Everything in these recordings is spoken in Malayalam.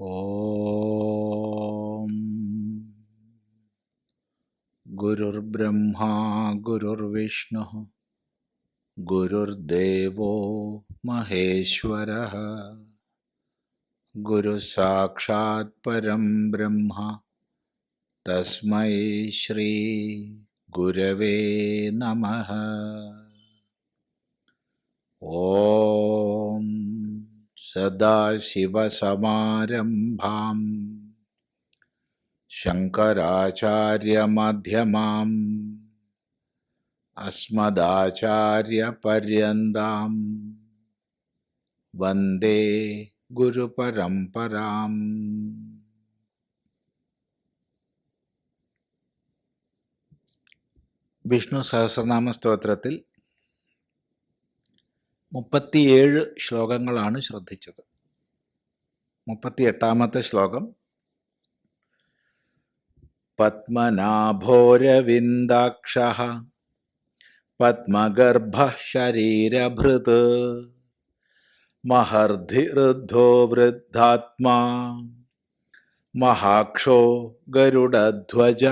ॐ। गुरुर्ब्रह्मा गुरुर्विष्णुः गुरुर्देवो महेश्वरः गुरुसाक्षात् परं ब्रह्म तस्मै श्रीगुरवे नमः। ॐ। सदाशिवसमारम्भाम् शङ्कराचार्यमध्यमाम् अस्मदाचार्यपर्यन्ताम् वन्दे गुरुपरम्पराम् വിഷ്ണു സഹസ്രനാമ സ്തോത്രത്തിൽ മുപ്പത്തിയേഴ് ശ്ലോകങ്ങളാണ് ശ്രദ്ധിച്ചത്. മുപ്പത്തിയെട്ടാമത്തെ ശ്ലോകം. പത്മനാഭോരവിന്ദാക്ഷ പത്മഗർഭ ശരീരഭൃത് മഹർധിരുദ്ധോ വൃദ്ധാത്മാ മഹാക്ഷോ ഗരുഡധ്വജ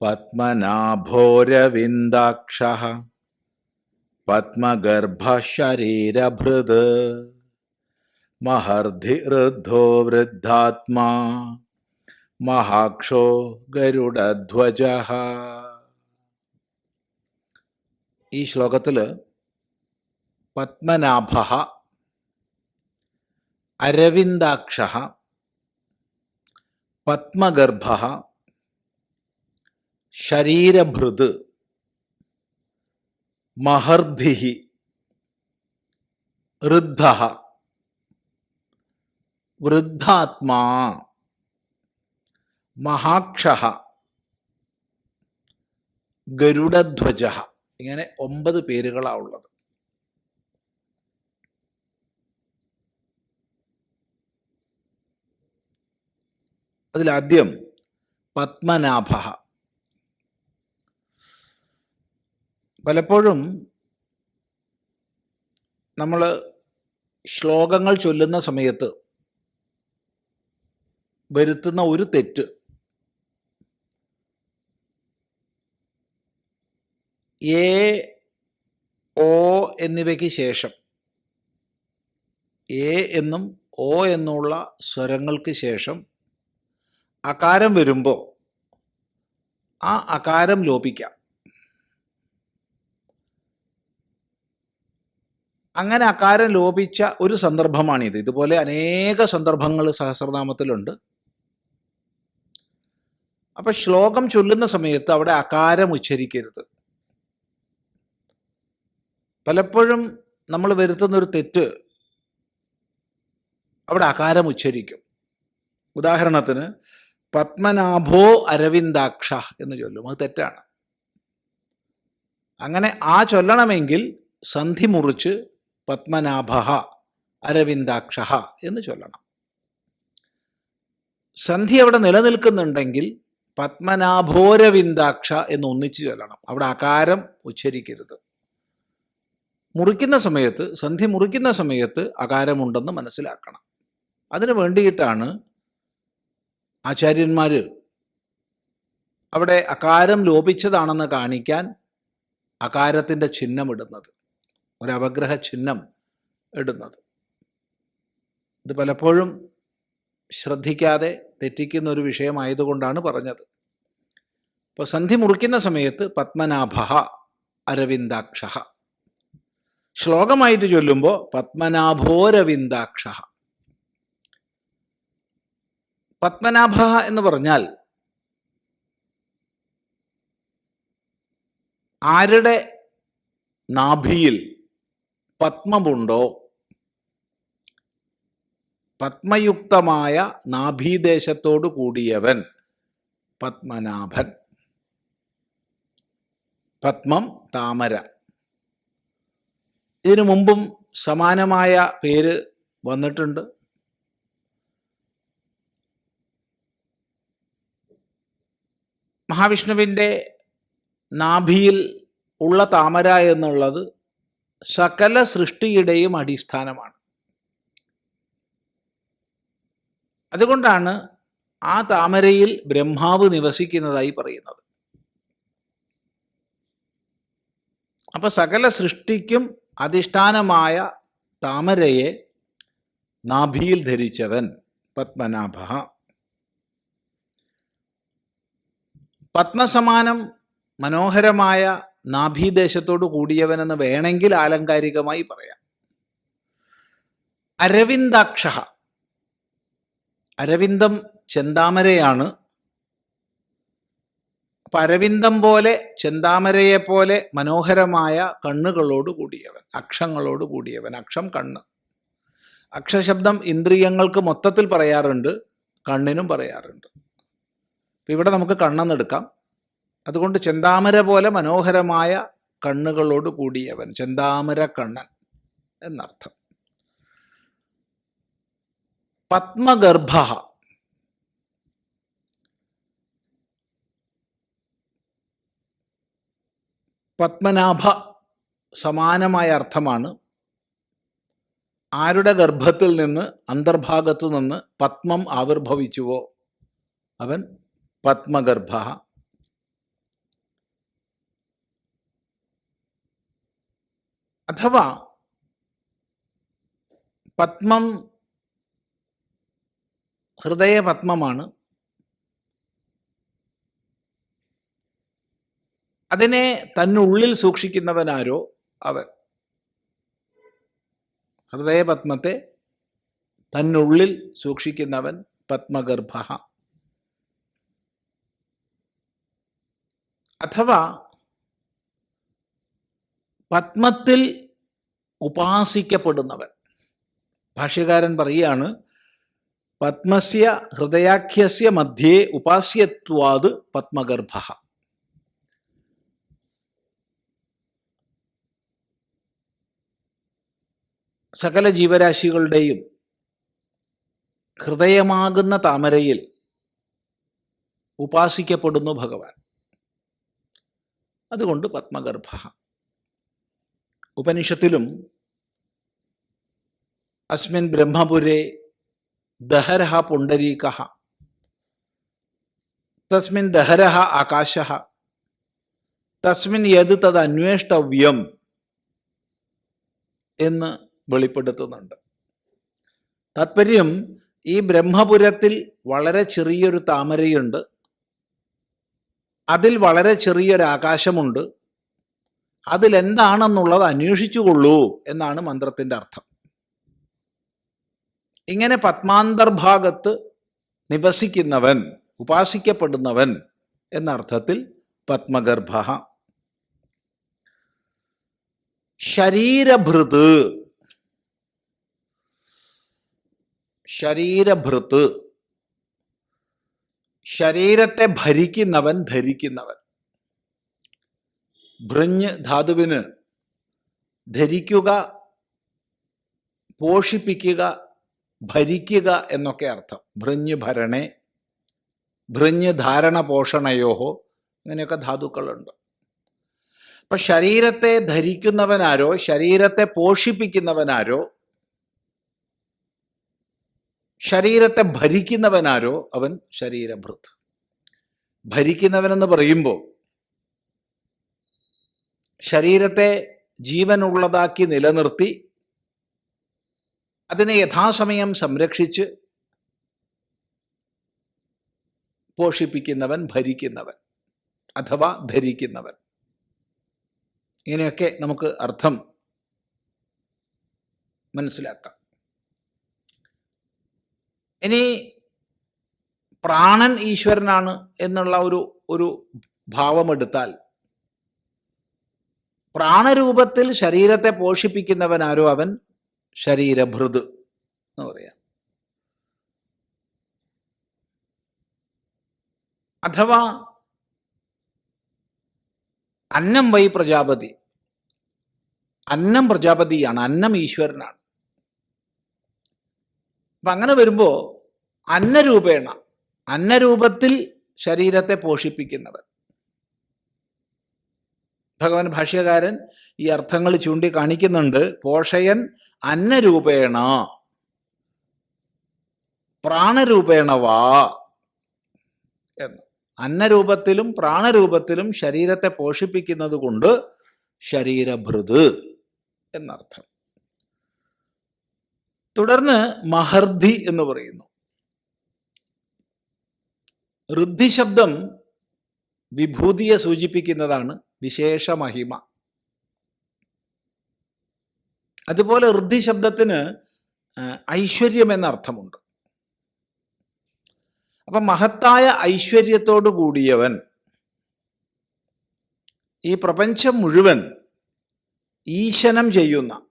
പത്മനാഭോരവിന്ദാക്ഷ പത്മഗർഭശരീരഭൃത് മഹർധിരുദ്ധോ വൃദ്ധാത്മാ മഹാക്ഷോ ഗരുഡധ്വജ ഈ ശ്ലോകത്തിൽ പത്മനാഭ അരവിന്ദാക്ഷ പത്മഗർഭ ശരീരഭൃത് മഹർധി വൃദ്ധ വൃദ്ധാത്മാ മഹാക്ഷ ഗരുഡധ്വജ ഇങ്ങനെ ഒമ്പത് പേരുകളാ ഉള്ളത്. അതിലാദ്യം പത്മനാഭ പലപ്പോഴും നമ്മൾ ശ്ലോകങ്ങൾ ചൊല്ലുന്ന സമയത്ത് വരുത്തുന്ന ഒരു തെറ്റ് എ ഓ എന്നിവയ്ക്ക് ശേഷം എ എന്നും ഓ എന്നുള്ള സ്വരങ്ങൾക്ക് ശേഷം അകാരം വരുമ്പോൾ ആ അകാരം ലോപിക്കാം. അങ്ങനെ അകാരം ലോപിച്ച ഒരു സന്ദർഭമാണിത്. ഇതുപോലെ അനേക സന്ദർഭങ്ങൾ സഹസ്രനാമത്തിലുണ്ട്. അപ്പൊ ശ്ലോകം ചൊല്ലുന്ന സമയത്ത് അവിടെ അകാരം ഉച്ചരിക്കരുത്. പലപ്പോഴും നമ്മൾ വരുത്തുന്ന ഒരു തെറ്റ് അവിടെ അകാരം ഉച്ചരിക്കും. ഉദാഹരണത്തിന് പത്മനാഭോ അരവിന്ദാക്ഷ എന്ന് ചൊല്ലും. അത് തെറ്റാണ്. അങ്ങനെ ആ ചൊല്ലണമെങ്കിൽ സന്ധി മുറിച്ച് പത്മനാഭ അരവിന്ദാക്ഷ എന്ന് ചൊല്ലണം. സന്ധി അവിടെ നിലനിൽക്കുന്നുണ്ടെങ്കിൽ പത്മനാഭോരവിന്ദാക്ഷ എന്ന് ഒന്നിച്ച് ചൊല്ലണം. അവിടെ അകാരം ഉച്ചരിക്കരുത്. മുറിക്കുന്ന സമയത്ത് സന്ധി മുറിക്കുന്ന സമയത്ത് അകാരമുണ്ടെന്ന് മനസ്സിലാക്കണം. അതിനു വേണ്ടിയിട്ടാണ് ആചാര്യന്മാർ അവിടെ അകാരം ലോപിച്ചതാണെന്ന് കാണിക്കാൻ അകാരത്തിന്റെ ചിഹ്നം ഇടുന്നത് ഒരു അവഗ്രഹ ചിഹ്നം ഇടുന്നത്. ഇത് പലപ്പോഴും ശ്രദ്ധിക്കാതെ തെറ്റിക്കുന്ന ഒരു വിഷയമായതുകൊണ്ടാണ് പറഞ്ഞത്. ഇപ്പോൾ സന്ധി മുറിക്കുന്ന സമയത്ത് പത്മനാഭ അരവിന്ദാക്ഷ. ശ്ലോകമായിട്ട് ചൊല്ലുമ്പോൾ പത്മനാഭോരവിന്ദാക്ഷ. പത്മനാഭ എന്ന് പറഞ്ഞാൽ ആരുടെ നാഭിയിൽ പത്മമുണ്ടോ? പത്മയുക്തമായ നാഭീദേശത്തോടു കൂടിയവൻ പത്മനാഭൻ. പത്മം താമര. ഇതിനു മുമ്പും സമാനമായ പേര് വന്നിട്ടുണ്ട്. മഹാവിഷ്ണുവിന്റെ നാഭിയിൽ ഉള്ള താമര എന്നുള്ളത് സകല സൃഷ്ടിയുടെയും അടിസ്ഥാനമാണ്. അതുകൊണ്ടാണ് ആ താമരയിൽ ബ്രഹ്മാവ് നിവസിക്കുന്നതായി പറയുന്നത്. അപ്പൊ സകല സൃഷ്ടിക്കും അധിഷ്ഠാനമായ താമരയെ നാഭിയിൽ ധരിച്ചവൻ പത്മനാഭ. പത്മസമാനം മനോഹരമായ നാഭീദേശത്തോട് കൂടിയവനെന്ന് വേണമെങ്കിൽ ആലങ്കാരികമായി പറയാം. അരവിന്ദാക്ഷ അരവിന്ദം ചെന്താമരയാണ്. അപ്പൊ അരവിന്ദം പോലെ ചെന്താമരയെ പോലെ മനോഹരമായ കണ്ണുകളോട് കൂടിയവൻ അക്ഷങ്ങളോട് കൂടിയവൻ അക്ഷം കണ്ണ്. അക്ഷശബ്ദം ഇന്ദ്രിയങ്ങൾക്ക് മൊത്തത്തിൽ പറയാറുണ്ട് കണ്ണിനും പറയാറുണ്ട്. ഇവിടെ നമുക്ക് കണ്ണെന്നെടുക്കാം. അതുകൊണ്ട് ചെന്താമര പോലെ മനോഹരമായ കണ്ണുകളോട് കൂടിയവൻ ചെന്താമര കണ്ണൻ എന്നർത്ഥം. പത്മഗർഭ. പത്മനാഭ സമാനമായ അർത്ഥമാണ്. ആരുടെ ഗർഭത്തിൽ നിന്ന് അന്തർഭാഗത്തു നിന്ന് പത്മം ആവിർഭവിച്ചുവോ? അവൻ പത്മഗർഭ. അഥവാ പത്മം ഹൃദയപത്മമാണ്. അതിനെ തന്നുള്ളിൽ സൂക്ഷിക്കുന്നവനാരോ അവൻ? ഹൃദയപത്മത്തെ തന്നുള്ളിൽ സൂക്ഷിക്കുന്നവൻ പത്മഗർഭ. അഥവാ പത്മത്തിൽ ഉപാസിക്കപ്പെടുന്നവൻ. ഭാഷ്യകാരൻ പറയുകയാണ് പത്മസ്യ ഹൃദയാഖ്യസ്യ മധ്യേ ഉപാസ്യത്വാത് പത്മഗർഭ. സകല ജീവരാശികളുടെയും ഹൃദയമാകുന്ന താമരയിൽ ഉപാസിക്കപ്പെടുന്നു ഭഗവാൻ. അതുകൊണ്ട് പത്മഗർഭ. ഉപനിഷത്തിലും അസ്മിൻ ബ്രഹ്മപുരേ ദഹരഹ പുണ്ടരീക തസ്മിൻ ദഹരഹ ആകാശ. തസ്മിൻ യത് തത് അന്വേഷ്ടവ്യം എന്ന് വെളിപ്പെടുത്തുന്നുണ്ട്. താത്പര്യം ഈ ബ്രഹ്മപുരത്തിൽ വളരെ ചെറിയൊരു താമരയുണ്ട്. അതിൽ വളരെ ചെറിയൊരു ആകാശമുണ്ട്. അതിലെന്താണെന്നുള്ളത് അന്വേഷിച്ചുകൊള്ളൂ എന്നാണ് മന്ത്രത്തിന്റെ അർത്ഥം. ഇങ്ങനെ പത്മാന്തർഭാഗത്ത് നിവസിക്കുന്നവൻ ഉപാസിക്കപ്പെടുന്നവൻ എന്ന അർത്ഥത്തിൽ പത്മഗർഭ. ശരീരഭൃത്. ശരീരഭൃത്ത് ശരീരത്തെ ഭരിക്കുന്നവൻ ധരിക്കുന്നവൻ. ഭൃഞ്ഞ് ധാതുവിന് ധരിക്കുക പോഷിപ്പിക്കുക ഭരിക്കുക എന്നൊക്കെ അർത്ഥം. ഭൃഞ്ഞ് ഭരണേ ഭൃഞ്ഞ് ധാരണ പോഷണയോഹോ ഇങ്ങനെയൊക്കെ ധാതുക്കളുണ്ട്. അപ്പൊ ശരീരത്തെ ധരിക്കുന്നവനാരോ ശരീരത്തെ പോഷിപ്പിക്കുന്നവനാരോ ശരീരത്തെ ഭരിക്കുന്നവനാരോ അവൻ ശരീരഭൃത് ഭരിക്കുന്നവനെന്ന് പറയുമ്പോൾ ശരീരത്തെ ജീവനുള്ളതാക്കി നിലനിർത്തി അതിനെ യഥാസമയം സംരക്ഷിച്ച് പോഷിപ്പിക്കുന്നവൻ ഭരിക്കുന്നവൻ അഥവാ ധരിക്കുന്നവൻ. ഇങ്ങനെയൊക്കെ നമുക്ക് അർത്ഥം മനസ്സിലാക്കാം. ഇനി പ്രാണൻ ഈശ്വരനാണ് എന്നുള്ള ഒരു ഒരു ഭാവമെടുത്താൽ പ്രാണരൂപത്തിൽ ശരീരത്തെ പോഷിപ്പിക്കുന്നവനാരോ അവൻ ശരീരഭൃത് എന്ന് പറയാം. അഥവാ അന്നം വൈ പ്രജാപതി. അന്നം പ്രജാപതിയാണ് അന്നം ഈശ്വരനാണ്. അപ്പൊ അങ്ങനെ വരുമ്പോ അന്നരൂപേണ അന്നരൂപത്തിൽ ശരീരത്തെ പോഷിപ്പിക്കുന്നവൻ. ഭഗവാൻ ഭാഷ്യകാരൻ ഈ അർത്ഥങ്ങൾ ചൂണ്ടിക്കാണിക്കുന്നുണ്ട്. പോഷയൻ അന്നരൂപേണ. പ്രാണരൂപേണ വാ എന്ന്. അന്നരൂപത്തിലും പ്രാണരൂപത്തിലും ശരീരത്തെ പോഷിപ്പിക്കുന്നത് കൊണ്ട് ശരീരഭൃത് എന്നർത്ഥം. തുടർന്ന് മഹർദി എന്ന് പറയുന്നു. ഋദ്ധി ശബ്ദം വിഭൂതിയെ സൂചിപ്പിക്കുന്നതാണ് വിശേഷ മഹിമ. അതുപോലെ ഋദ്ധി ശബ്ദത്തിന് ഐശ്വര്യം എന്ന അർത്ഥമുണ്ട് അപ്പൊ മഹത്തായ ഐശ്വര്യത്തോടു കൂടിയവൻ ഈ പ്രപഞ്ചം മുഴുവൻ ഈശനം ചെയ്യുന്ന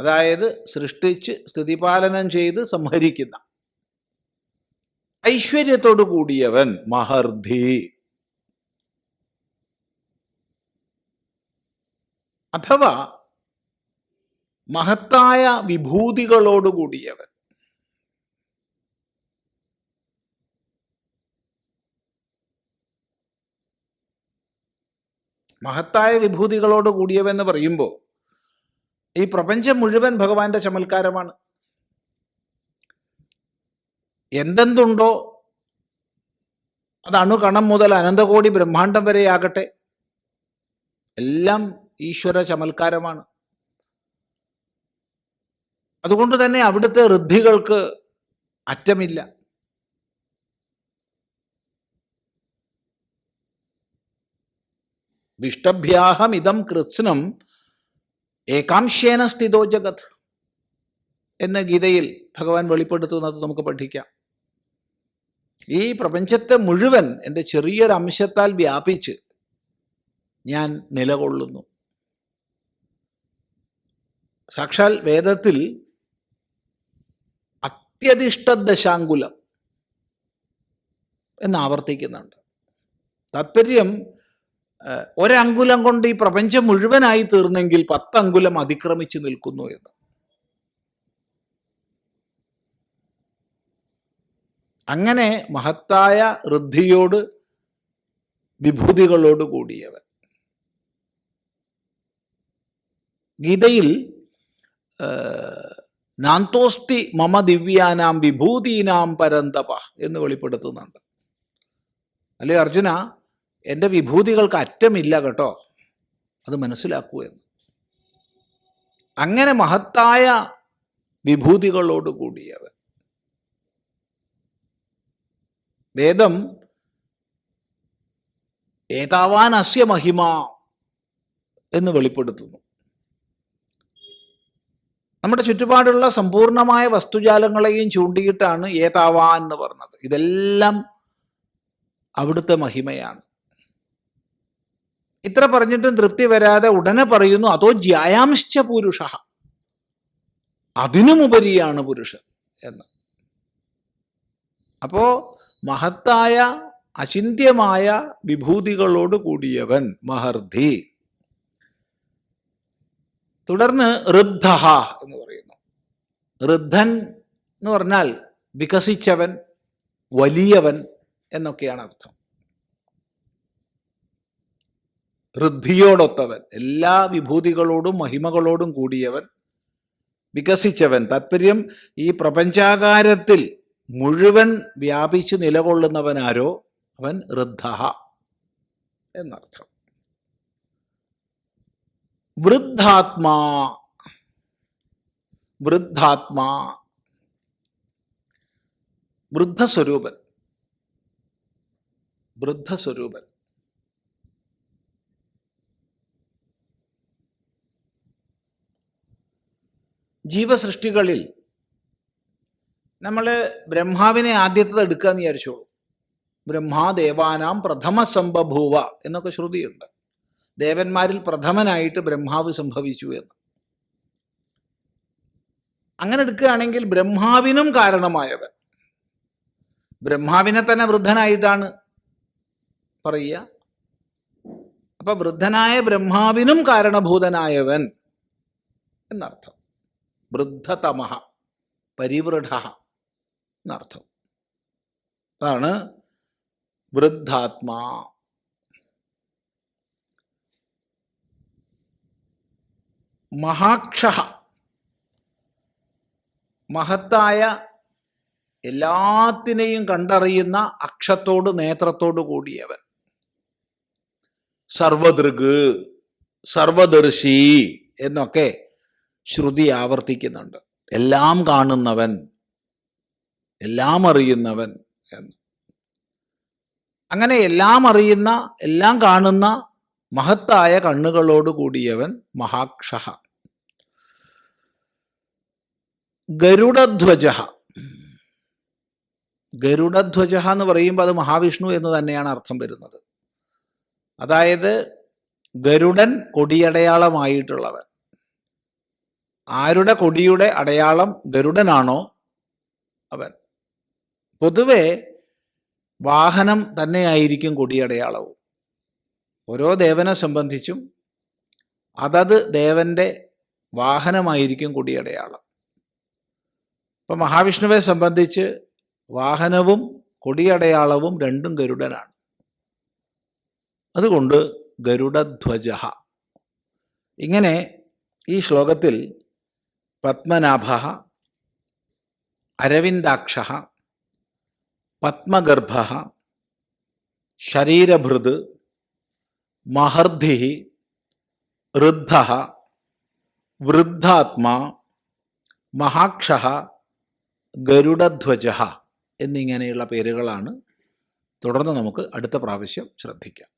അതായത് സൃഷ്ടിച്ച് സ്ഥിതിപാലനം ചെയ്ത് സംഹരിക്കുന്ന ഐശ്വര്യത്തോടു കൂടിയവൻ മഹർധി. അഥവാ മഹത്തായ വിഭൂതികളോടുകൂടിയവൻ മഹത്തായ വിഭൂതികളോട് കൂടിയവെന്ന് പറയുമ്പോൾ ഈ പ്രപഞ്ചം മുഴുവൻ ഭഗവാന്റെ ചമൽക്കാരമാണ്. എന്തെന്തുണ്ടോ അത് അണുകണം മുതൽ അനന്തകോടി ബ്രഹ്മാണ്ടം വരെയാകട്ടെ. എല്ലാം ഈശ്വര ചമൽക്കാരമാണ്. അതുകൊണ്ട് തന്നെ അവിടുത്തെ ഋദ്ധികൾക്ക് അറ്റമില്ല. വിഷ്ടഭ്യാഹം ഇതം കൃത്സ്നം ഏകാംശേന സ്ഥിതോ ജഗത് എന്ന ഗീതയിൽ ഭഗവാൻ വെളിപ്പെടുത്തുന്നത് നമുക്ക് പഠിക്കാം. ഈ പ്രപഞ്ചത്തെ മുഴുവൻ എന്റെ ചെറിയൊരംശത്താൽ വ്യാപിച്ച് ഞാൻ നിലകൊള്ളുന്നു. സാക്ഷാൽ വേദത്തിൽ അത്യധിഷ്ഠ ദശാങ്കുലം എന്ന് ആവർത്തിക്കുന്നുണ്ട്. താത്പര്യം ഒരങ്കുലം കൊണ്ട് ഈ പ്രപഞ്ചം മുഴുവനായി തീർന്നെങ്കിൽ പത്തങ്കുലം അതിക്രമിച്ചു നിൽക്കുന്നു എന്ന്. അങ്ങനെ മഹത്തായ ഋദ്ധിയോട് വിഭൂതികളോട് കൂടിയവൻ. ഗീതയിൽ നാന്തോസ്തി മമ ദിവ്യാനാം വിഭൂതീനാം പരന്തപ എന്ന് വെളിപ്പെടുത്തുന്നുണ്ട്. അല്ലേ അർജുന? എന്റെ വിഭൂതികൾക്ക് അറ്റമില്ല കേട്ടോ. അത് മനസ്സിലാക്കൂ എന്ന്. അങ്ങനെ മഹത്തായ വിഭൂതികളോട് കൂടിയവൻ. വേദം ഏതാവാൻ അസ്യ മഹിമ എന്ന് വെളിപ്പെടുത്തുന്നു. നമ്മുടെ ചുറ്റുപാടുള്ള സമ്പൂർണമായ വസ്തുജാലങ്ങളെയും ചൂണ്ടിയിട്ടാണ് ഏതാവാ എന്ന് പറഞ്ഞത്. ഇതെല്ലാം അവിടുത്തെ മഹിമയാണ്. ഇത്ര പറഞ്ഞിട്ടും തൃപ്തി വരാതെ ഉടനെ പറയുന്നു അതോ ജ്യായാംശ്ച പുരുഷ? അതിനുമുപരിയാണ് പുരുഷൻ എന്ന്. അപ്പോ മഹത്തായ അചിന്ത്യമായ വിഭൂതികളോട് കൂടിയവൻ മഹർധി തുടർന്ന് ഋദ്ധഹ എന്ന് പറയുന്നു. ഋദ്ധൻ എന്ന് പറഞ്ഞാൽ വികസിച്ചവൻ വലിയവൻ എന്നൊക്കെയാണ് അർത്ഥം. ഋദ്ധിയോടൊത്തവൻ എല്ലാ വിഭൂതികളോടും മഹിമകളോടും കൂടിയവൻ വികസിച്ചവൻ. താത്പര്യം ഈ പ്രപഞ്ചാകാരത്തിൽ മുഴുവൻ വ്യാപിച്ച് നിലകൊള്ളുന്നവനാരോ? അവൻ ഋദ്ധ എന്നർത്ഥം. വൃദ്ധാത്മാ. വൃദ്ധാത്മാ. വൃദ്ധസ്വരൂപൻ. വൃദ്ധസ്വരൂപൻ. ജീവസൃഷ്ടികളിൽ നമ്മൾ ബ്രഹ്മാവിനെ ആദ്യത്തത് എടുക്കുക എന്ന് വിചാരിച്ചോളൂ. ബ്രഹ്മാദേവാനാം പ്രഥമ സംബഭൂവ എന്നൊക്കെ ശ്രുതിയുണ്ട്. ദേവന്മാരിൽ പ്രഥമനായിട്ട് ബ്രഹ്മാവ് സംഭവിച്ചു എന്ന്. അങ്ങനെ എടുക്കുകയാണെങ്കിൽ ബ്രഹ്മാവിനും കാരണമായവൻ. ബ്രഹ്മാവിനെ തന്നെ വൃദ്ധനായിട്ടാണ് പറയുക. അപ്പൊ വൃദ്ധനായ ബ്രഹ്മാവിനും കാരണഭൂതനായവൻ എന്നർത്ഥം. വൃദ്ധതമഹ പരിവൃഢ എന്നർത്ഥം. അതാണ് വൃദ്ധാത്മാ മഹാക്ഷ മഹത്തായ എല്ലാത്തിനെയും കണ്ടറിയുന്ന അക്ഷത്തോട് നേത്രത്തോട് കൂടിയവൻ. സർവദൃഗ് സർവദർശി എന്നൊക്കെ ശ്രുതി ആവർത്തിക്കുന്നുണ്ട്. എല്ലാം കാണുന്നവൻ എല്ലാം അറിയുന്നവൻ എന്ന്. അങ്ങനെ എല്ലാം അറിയുന്ന എല്ലാം കാണുന്ന മഹത്തായ കണ്ണുകളോട് കൂടിയവൻ മഹാക്ഷ ഗരുഡധ്വജ. ഗരുഡധ്വജ എന്ന് പറയുമ്പോൾ അത് മഹാവിഷ്ണു എന്ന് തന്നെയാണ് അർത്ഥം വരുന്നത്. അതായത് ഗരുഡൻ കൊടിയടയാളമായിട്ടുള്ളവൻ. ആരുടെ കൊടിയുടെ അടയാളം ഗരുഡനാണോ അവൻ. പൊതുവെ വാഹനം തന്നെയായിരിക്കും കൊടിയടയാളവും. ഓരോ ദേവനെ സംബന്ധിച്ചും അതത് ദേവന്റെ വാഹനമായിരിക്കും കൊടിയടയാളം. ഇപ്പം മഹാവിഷ്ണുവെ സംബന്ധിച്ച് വാഹനവും കൊടിയടയാളവും രണ്ടും ഗരുഡനാണ്. അതുകൊണ്ട് ഗരുഡധ്വജ. ഇങ്ങനെ ഈ ശ്ലോകത്തിൽ പത്മനാഭ അരവിന്ദാക്ഷ പത്മഗർഭ ശരീരഭൃത് മഹർദ്ധി ഋദ്ധ വൃദ്ധാത്മാ മഹാക്ഷ ഗരുഡധ്വജ എന്നിങ്ങനെയുള്ള പേരുകളാണ്. തുടർന്ന് നമുക്ക് അടുത്ത പ്രാവശ്യം ശ്രദ്ധിക്കാം.